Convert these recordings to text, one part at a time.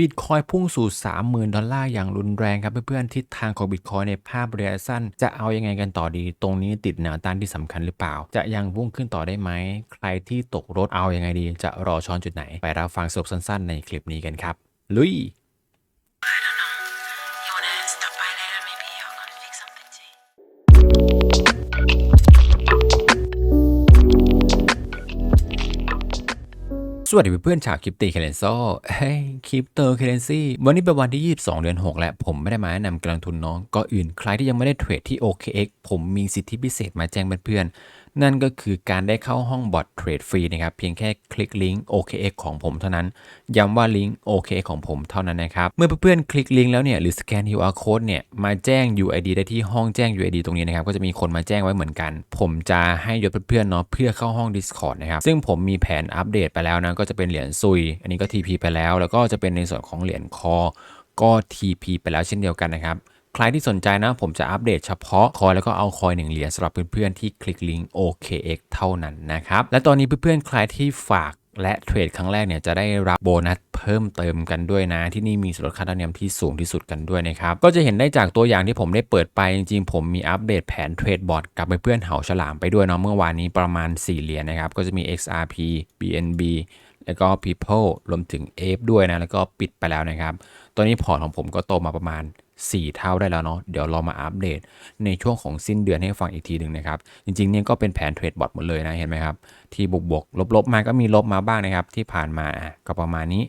บิตคอยพุ่งสู่ 30,000 ดอลลาร์อย่างรุนแรงครับเพื่อนๆทิศทางของบิตคอยในภาพระยะสั้น จะเอายังไงกันต่อดี ตรงนี้ติดแนวต้านที่สำคัญหรือเปล่า จะยังพุ่งขึ้นต่อได้ไหม ใครที่ตกรถเอายังไงดี จะรอช้อนจุดไหน ไปรับฟังสรุปสั้นๆ ในคลิปนี้กันครับ ลุย สวัสดีเพื่อนๆชาวคริปตีเคเลนโซเฮ้ยคริปโตเคเลนซีวันนี้เป็นวันที่ 22 เดือน 6 แล้วผมไม่ได้มาแนะนำการลงทุนเน้องก็อื่น ใครที่ยังไม่ได้เทรดที่ OKX ผมมีสิทธิพิเศษมาแจ้งเพื่อนๆ นั่นก็คือการได้เข้าห้องบอทเทรดฟรีนะครับเพียงแค่คลิกลิงก์ OKX ของผมเท่านั้น ย้ำว่าลิงก์ OKX ของผมเท่านั้นนะครับ เมื่อเพื่อนๆคลิกลิงก์แล้วเนี่ยหรือสแกน QR code เนี่ยมาแจ้ง UID ได้ที่ห้องแจ้ง UID ตรงนี้นะครับก็จะมีคนมาแจ้งไว้เหมือนกัน ผมจะให้ยศเพื่อนๆเนาะเพื่อเข้าห้อง Discord นะครับซึ่งผมมีแผนอัปเดตไปแล้วนะก็จะเป็นเหรียญซุย อันนี้ก็ TP ไปแล้ว แล้วก็จะเป็นในส่วนของเหรียญคอก็ TP ไปแล้วเช่นเดียวกันนะครับ ใครที่สนใจนะผมจะอัปเดตเฉพาะคอยแล้วก็เอาคอยหนึ่งเหรียญสำหรับเพื่อนๆที่คลิกลิงก์ OKX เท่านั้นนะครับและตอนนี้เพื่อนๆใครที่ฝากและเทรดครั้งแรกเนี่ยจะได้รับโบนัสเพิ่มเติมกันด้วยนะ ที่นี่มีส่วนลดค่าธรรมเนียมที่สูงที่สุดกันด้วยนะครับ ก็จะเห็นได้จากตัวอย่างที่ผมได้เปิดไป จริงๆ ผมมีอัปเดตแผนเทรดบอร์ดกับเพื่อนๆเหาฉลามไปด้วยเนาะเมื่อวานนี้ประมาณ 4 เหรียญนะครับ ก็จะมี XRP BNB แล้วก็ People รวมถึง Ape ด้วยนะ แล้วก็ปิดไปแล้วนะครับ ตอนนี้พอร์ตของผมก็โตมาประมาณ 4 เท่าได้แล้วเนาะเดี๋ยวเรามาอัปเดต ในช่วงของสิ้นเดือนให้ฟังอีกทีหนึ่งนะครับ จริงๆเนี่ยก็เป็นแผนเทรดบอทหมดเลยนะเห็นไหมครับ ที่บวกบวกลบลบๆมาก็มีลบมาบ้างนะครับ ที่ผ่านมาอะก็ประมาณนี้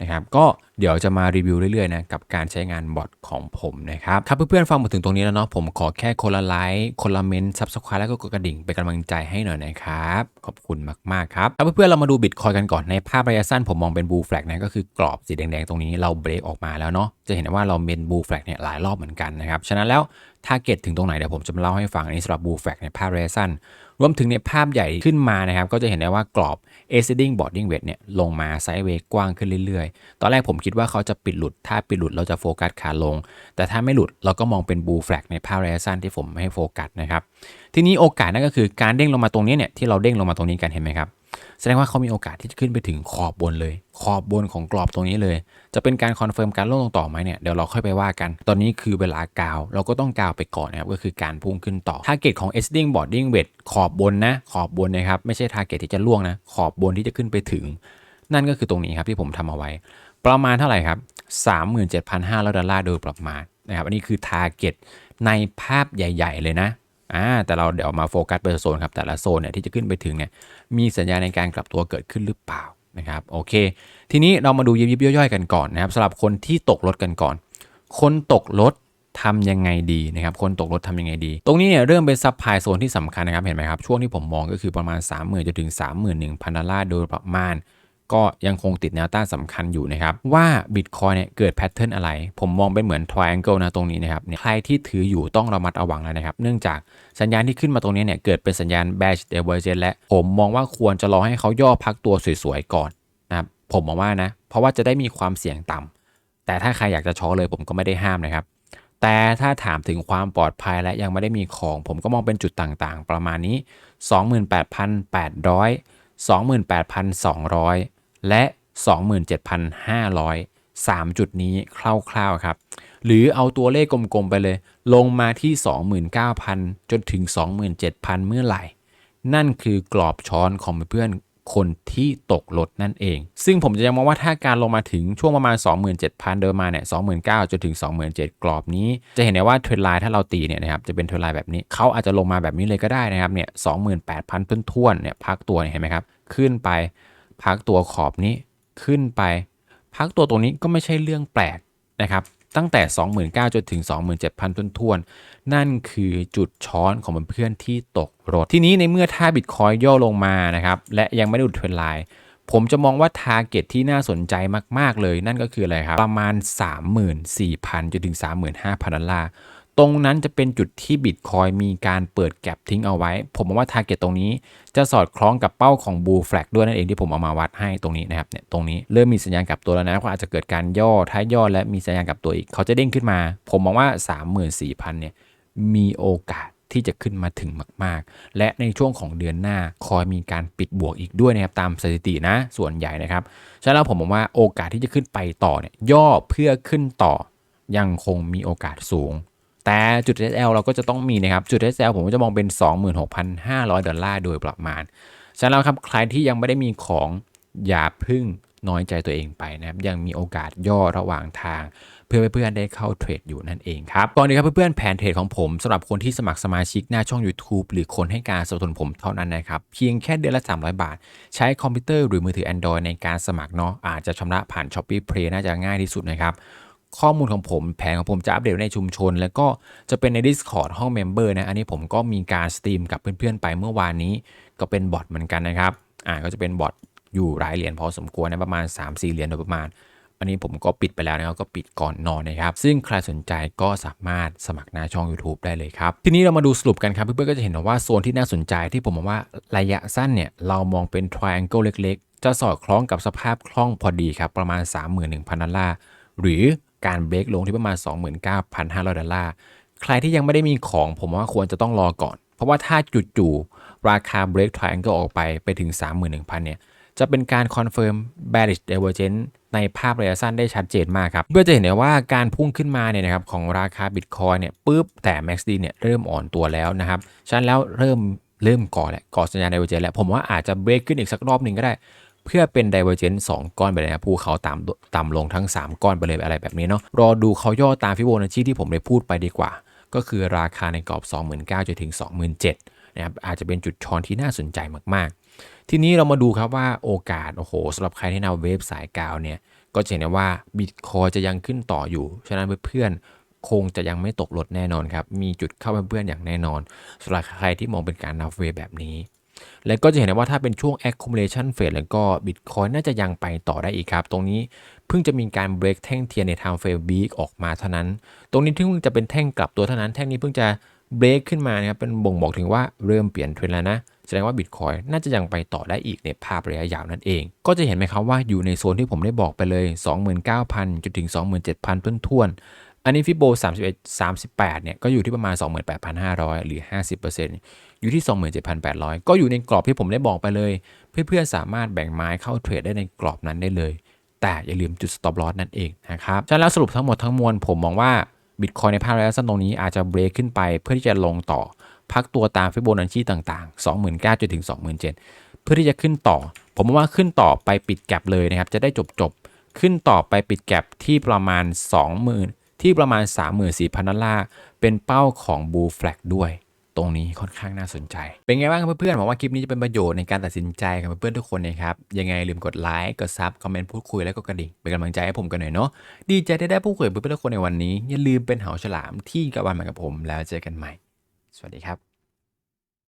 นะครับ ก็เดี๋ยวจะมารีวิวเรื่อยๆนะกับการใช้งานบอทของผมนะครับครับเพื่อนๆฟังมาถึงตรงนี้แล้วเนาะผมขอแค่คนละไลค์คนละเมนต์ซับสไครต์แล้วก็กดกระดิ่งเป็นกำลังใจให้หน่อยนะครับขอบคุณมากๆครับครับเพื่อนๆเรามาดูบิตคอยกันก่อนในภาพระยะสั้นผมมองเป็นบูแฟลกนะก็คือกรอบสีแดงๆตรงนี้เราเบรกออกมาแล้วเนาะจะเห็นว่าเราเป็นบูแฟลกเนี่ยหลายรอบเหมือนกันนะครับฉะนั้นแล้วทาร์เก็ตถึงตรงไหนเดี๋ยวผมจะมาเล่าให้ฟังอันนี้สำหรับบูแฟกในภาพระยะสั้น รวมถึงในภาพใหญ่ขึ้นมานะครับ ก็จะเห็นได้ว่ากรอบ ascending boarding wedge เนี่ยลงมาไซด์เวย์กว้างขึ้นเรื่อยๆ ตอนแรกผมคิดว่าเขาจะปิดหลุด ถ้าปิดหลุดเราจะโฟกัสขาลง แต่ถ้าไม่หลุดเราก็มองเป็นบูแฟลกในภาพระยะสั้นที่ผมให้โฟกัสนะครับ ทีนี้โอกาสนั่นก็คือการเด้งลงมาตรงนี้เนี่ยที่เราเด้งลงมาตรงนี้กันเห็นไหมครับ แสดงว่าเขามีโอกาสที่จะขึ้นไปถึงขอบบนเลย ขอบบนของกรอบตรงนี้เลย จะเป็นการคอนเฟิร์มการลงตรงต่อไหมเนี่ยเดี๋ยวเราค่อยไปว่ากัน ตอนนี้คือเวลากาว เราก็ต้องกาวไปก่อนนะครับก็คือการพุ่งขึ้นต่อทาร์เก็ตของ s d i n g boarding wedge ขอบบนนะ ขอบบนนะครับไม่ใช่ทาร์เก็ตที่จะล่วงนะ ขอบบนที่จะขึ้นไปถึงนั่นก็คือตรงนี้ครับที่ผมทำเอาไว้ ประมาณเท่าไหร่ครับ 37,500 ดอลลาร์โดยประมาณนะครับอันนี้คือทาร์เก็ตในภาพใหญ่ ๆ เลยนะอ่าแต่เราเดี๋ยวมาโฟกัสเป็นโซนครับ แต่ละโซนเนี่ยที่จะขึ้นไปถึงเนี่ยมีสัญญาณในการกลับตัวเกิดขึ้นหรือเปล่านะครับโอเค ทีนี้เรามาดูยิบๆย่อยๆกันก่อนนะครับสำหรับคนที่ตกรถกันก่อน คนตกรถทำยังไงดีนะครับคนตกรถทำยังไงดี ตรงนี้เนี่ยเริ่มเป็นซับพลายโซนที่สำคัญนะครับเห็นไหมครับช่วงที่ผมมองก็คือประมาณ 30,000จนถึง 31,000ดอลลาร์โดยประมาณ ก็ยังคงติดแนวต้านสำคัญอยู่นะครับ ว่า Bitcoin เนี่ยเกิดแพทเทิร์นอะไร ผมมองเป็นเหมือน triangle นะตรงนี้นะครับเนี่ยใครที่ถืออยู่ต้องระมัดระวังแล้วนะครับ เนื่องจากสัญญาณที่ขึ้นมาตรงนี้เนี่ยเกิดเป็นสัญญาณ bearish divergence และผมมองว่าควรจะรอให้เขาย่อพักตัวสวยๆก่อนนะครับผมมองว่านะ เพราะว่าจะได้มีความเสี่ยงต่ำแต่ถ้าใครอยากจะช็อเลยผมก็ไม่ได้ห้ามนะครับแต่ถ้าถามถึงความปลอดภัยและยังไม่ได้มีของ ผมก็มองเป็นจุดต่างๆ ประมาณนี้ 28,800 28,200 และ 27,500 3 จุดนี้คร่าวๆครับ หรือเอาตัวเลขกลมๆไปเลย ลงมาที่ 29,000 จนถึง 27,000 เมื่อไหร่ นั่นคือกรอบช้อนของเพื่อนคนที่ตกรถนั่นเอง ซึ่งผมจะยังมองว่าถ้าการลงมาถึงช่วงประมาณ 27,000เดินมาเนี่ย29,000 จนถึง 27,000 กรอบนี้ จะเห็นได้ว่าเทรนไลน์ถ้าเราตีเนี่ยนะครับ จะเป็นเทรนไลน์แบบนี้ เขาอาจจะลงมาแบบนี้เลยก็ได้นะครับ เนี่ย 28,000 ต้นท้วนๆเนี่ยพักตัวเห็นไหมครับ ขึ้นไป พักตัวขอบนี้ขึ้นไป พักตัวตรงนี้ก็ไม่ใช่เรื่องแปลกนะครับ ตั้งแต่ 29,000จนถึง 27,000ต้นทวนๆนั่นคือจุดช้อนของเพื่อนที่ตกรถ ทีนี้ในเมื่อถ้าบิตคอยย่อลงมานะครับ และยังไม่ได้หลุดเทรนไลน์ผมจะมองว่าทาร์เก็ตที่น่าสนใจมาก ๆ เลย นั่นก็คืออะไรครับ ประมาณ 34,000จนถึง 35,000 ดอลลาร์ ตรงนั้นจะเป็นจุดที่บิตคอยมีการเปิดแก็บทิ้งเอาไว้ ผมมองว่าทาร์เก็ตตรงนี้จะสอดคล้องกับเป้าของบูแฟลกด้วยนั่นเองที่ผมเอามาวัดให้ตรงนี้นะครับเนี่ยตรงนี้เริ่มมีสัญญาณกลับตัวแล้วนะว่าอาจจะเกิดการย่อท้ายย่อและมีสัญญาณกลับตัวอีก เขาจะเด้งขึ้นมา ผมมองว่า 34,000เนี่ยมีโอกาสที่จะขึ้นมาถึงมาก ๆ และในช่วงของเดือนหน้าคอยมีการปิดบวกอีกด้วยนะครับตามสถิตินะส่วนใหญ่นะครับฉะนั้นผมมองว่าโอกาสที่จะขึ้นไปต่อเนี่ยย่อเพื่อขึ้นต่อยังคงมีโอกาสสูง แต่จุด SL เราก็จะต้องมีนะครับ จุด SL ผมจะมองเป็น 26,500 ดอลลาร์โดยประมาณ ฉะนั้นครับใครที่ยังไม่ได้มีของอย่าพึ่งน้อยใจตัวเองไปนะครับ ยังมีโอกาสย่อระหว่างทาง เพื่อเพื่อนๆได้เข้าเทรดอยู่นั่นเองครับตอนนี้ครับเพื่อนๆแผนเทรดของผมสำหรับคนที่สมัครสมาชิกหน้าช่อง YouTube หรือคนให้การสนับสนุนผมเท่านั้นนะครับ เพียงแค่เดือนละ 300 บาท ใช้คอมพิวเตอร์หรือมือถือ Android ในการสมัครเนาะอาจจะชำระผ่าน Shopee Play น่าจะง่ายที่สุดนะครับ ข้อมูลของผมแผนของผมจะอัปเดตในชุมชน แล้วก็จะเป็นใน Discord ห้องเมมเบอร์นะ อันนี้ผมก็มีการสตรีมกับเพื่อนๆไปเมื่อวานนี้ ก็เป็นบอทเหมือนกันนะครับ อ่าก็จะเป็นบอทอยู่หลายเหรียญพอสมควรนะประมาณ 3-4เหรียญโดยประมาณ อันนี้ผมก็ปิดไปแล้วนะครับก็ปิดก่อนนอนนะครับ ซึ่งใครสนใจก็สามารถสมัครหน้าช่อง YouTube ได้เลยครับ ทีนี้เรามาดูสรุปกันครับเพื่อนๆก็จะเห็นว่าโซนที่น่าสนใจที่ผมมองว่าระยะสั้นเนี่ยเรามองเป็น triangle เล็ก ๆ จะสอดคล้องกับสภาพคล่องพอดีครับประมาณ 31,000ดอลลาร์หรือ การเบรกลงที่ประมาณ 29,500 ดอลลาร์ ใครที่ยังไม่ได้มีของผมว่าควรจะต้องรอก่อน เพราะว่าถ้าจู่ๆราคา break triangle ออกไปไปถึง 31,000 เนี่ย จะเป็นการคอนเฟิร์ม bearish divergence ในภาพระยะสั้นได้ชัดเจนมากครับเพื่อจะเห็นได้ว่าการพุ่งขึ้นมาเนี่ยนะครับของราคา Bitcoin เนี่ยปุ๊บแต่ MACD เนี่ยเริ่มอ่อนตัวแล้วนะครับฉะนั้นแล้วเริ่มเริ่มก่อแล้วก่อสัญญาณ divergence แล้ว ผมว่าอาจจะเบรกขึ้นอีกสักรอบหนึ่งก็ได้ เพื่อเป็น divergence 2ก้อนไปเลยนะภูเขาต่ำต่ำลงทั้ง 3 ก้อนไปเลยอะไรแบบนี้เนาะรอดูเขาย่อตามฟิโบนัชชีที่ผมได้พูดไปดีกว่า ก็คือราคาในกรอบ 29,000จนถึง 27,000นะครับอาจจะเป็นจุดช้อนที่น่าสนใจมากๆ ทีนี้เรามาดูครับว่าโอกาสโอ้โหสำหรับใครที่นำเวฟสายกาวเนี่ยก็จะเห็นได้ว่าบิตคอยจะยังขึ้นต่ออยู่ ฉะนั้นเพื่อนๆคงจะยังไม่ตกรถแน่นอนครับ มีจุดเข้าเพื่อนๆอย่างแน่นอนสำหรับใครที่มองเป็นการนับเวฟแบบนี้ และก็จะเห็นได้ว่าถ้าเป็นช่วง accumulation phase แล้วก็ Bitcoin น่าจะยังไปต่อได้อีกครับ ตรงนี้เพิ่งจะมีการ break แท่งเทียนใน time frame week ออกมาเท่านั้น ตรงนี้เพิ่งจะเป็นแท่งกลับตัวเท่านั้น แท่งนี้เพิ่งจะ break ขึ้นมานะครับ เป็นบ่งบอกถึงว่าเริ่มเปลี่ยนเทรนแล้วนะ แสดงว่า Bitcoin น่าจะยังไปต่อได้อีกในภาพระยะยาวนั่นเอง ก็จะเห็นไหมครับว่าอยู่ในโซนที่ผมได้บอกไปเลย 29,000จนถึง 27,000ต้นท่วนๆ อันนี้ฟิโบ31 38เนี่ยก็อยู่ที่ประมาณ 28,500 หรือ 50%อยู่ที่ 27,800 ก็อยู่ในกรอบที่ผมได้บอกไปเลย เพื่อนๆสามารถแบ่งไม้เข้าเทรดได้ในกรอบนั้นได้เลย แต่อย่าลืมจุด stop loss นั่นเองนะครับฉะนั้นแล้วสรุปทั้งหมดทั้งมวลผมมองว่า Bitcoin ในภาพระยะสั้นตรงนี้อาจจะเบรกขึ้นไปเพื่อที่จะลงต่อ พักตัวตามฟิโบนัชชีต่างๆ 29,000จนถึง 27,000 เพื่อที่จะขึ้นต่อ ผมมองว่าขึ้นต่อไปปิดแก็บเลยนะครับจะได้จบๆขึ้นต่อไปปิดแก็บที่ประมาณ 20,000 ที่ประมาณ 34,000 ดอลลาร์ เป็นเป้าของ Blue Flag ด้วย ตรงนี้ค่อนข้างน่าสนใจ เป็นไงบ้างเพื่อนๆหวังว่าคลิปนี้จะเป็นประโยชน์ในการตัดสินใจกับเพื่อนๆทุกคนนะครับ ยังไงลืมกดไลค์ กดซับ คอมเมนต์ พูดคุย แล้วก็กระดิ่ง เป็นกำลังใจให้ผมกันหน่อยเนาะ ดีใจที่ได้พูดคุยกับเพื่อนๆทุกคนในวันนี้ อย่าลืมเป็นเหาฉลามที่กระวันมากับผม แล้วเจอกันใหม่ สวัสดีครับ